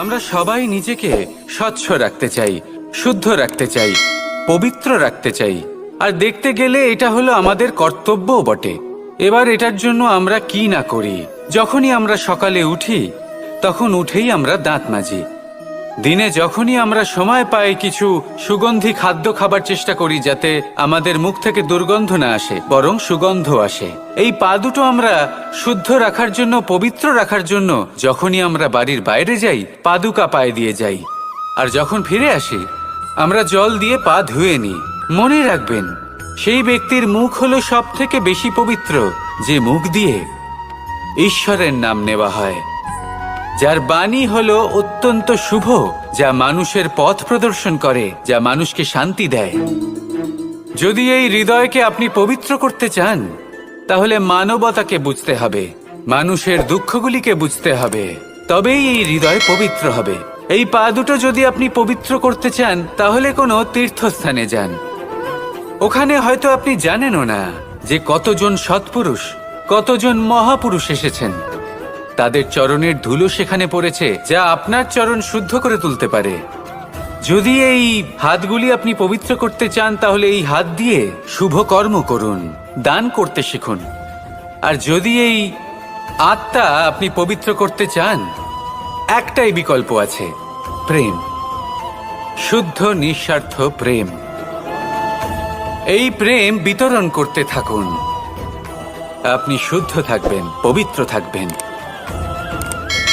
আমরা সবাই নিজেকে স্বচ্ছ রাখতে চাই, শুদ্ধ রাখতে চাই, পবিত্র রাখতে চাই। আর দেখতে গেলে এটা হলো আমাদের কর্তব্যও বটে। এবার এটার জন্য আমরা কি না করি? যখনই আমরা সকালে উঠি, তখন উঠেই আমরা দাঁত মাজি। দিনে যখনই আমরা সময় পাই, কিছু সুগন্ধি খাদ্য খাবার চেষ্টা করি যাতে আমাদের মুখ থেকে দুর্গন্ধ না আসে, বরং সুগন্ধ আসে। এই পা দুটো আমরা শুদ্ধ রাখার জন্য, পবিত্র রাখার জন্য যখনই আমরা বাড়ির বাইরে যাই, পাদুকা পায়ে দিয়ে যাই। আর যখন ফিরে আসি, আমরা জল দিয়ে পা ধুয়ে নিই। মনে রাখবেন, সেই ব্যক্তির মুখ হলো সব থেকে বেশি পবিত্র, যে মুখ দিয়ে ঈশ্বরের নাম নেওয়া হয়। যার বাণী হল অত্যন্ত শুভ, যা মানুষের পথ প্রদর্শন করে, যা মানুষকে শান্তি দেয়। যদি এই হৃদয়কে আপনি পবিত্র করতে চান, তাহলে মানবতাকে বুঝতে হবে, মানুষের দুঃখগুলিকে বুঝতে হবে। তবেই এই হৃদয় পবিত্র হবে। এই পা দুটো যদি আপনি পবিত্র করতে চান, তাহলে কোনো তীর্থস্থানে যান। ওখানে হয়তো আপনি জানেনও না যে কতজন সৎপুরুষ, কতজন মহাপুরুষ এসেছেন। তাদের চরণের ধুলো সেখানে পড়েছে, যা আপনার চরণ শুদ্ধ করে তুলতে পারে। যদি এই হাতগুলি আপনি পবিত্র করতে চান, তাহলে এই হাত দিয়ে শুভ কর্ম করুন, দান করতে শিখুন। আর যদি এই আত্মা আপনি পবিত্র করতে চান, একটাই বিকল্প আছে, প্রেম। শুদ্ধ, নিঃস্বার্থ প্রেম। এই প্রেম বিতরণ করতে থাকুন। আপনি শুদ্ধ থাকবেন, পবিত্র থাকবেন।